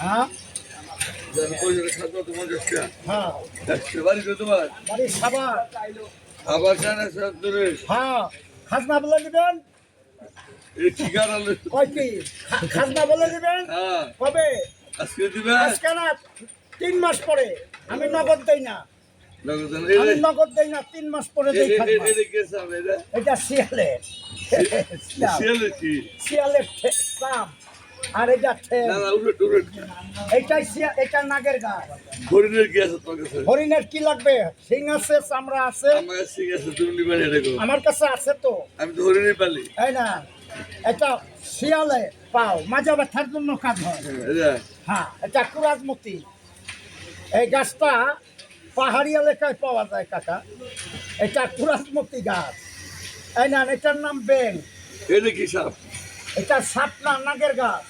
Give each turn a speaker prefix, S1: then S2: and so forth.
S1: হ্যাঁ?
S2: খাজনা
S1: হ্যাঁ। হ্যাঁ বলে দিবেন? খাজনা বলে দিবেন?
S2: হ্যাঁ।
S1: কবে?
S2: আজকে দিবে
S1: আজকে না তিন মাস পরে। আমি নগদ দেই না। আমি নগদ দেই না তিন মাস পরে দেই
S2: এটা
S1: শিয়ালে।
S2: কি?
S1: আর এটা এটা নাগের গাছ।
S2: হরিণের কি আছে
S1: হরিণের কি লাগবে? সিং আছে চামড়া আছে।
S2: আমার কাছে আছে
S1: তো।
S2: আমি তো হরিণের পালি।
S1: তাই না এটা শিয়ালে পাও। মাজা ব্যথার জন্য কাজ হয়।
S2: এটা
S1: হ্যাঁ এটা কুরাজমতি এই গাছটা পাহাড়ি এলাকায় পাওয়া যায় কাকা। এটা কুরাসমতি গাছ। এই না এটার নাম বেন
S2: এটা কি সাপ?
S1: এটা সাপনা নাগের গাছ।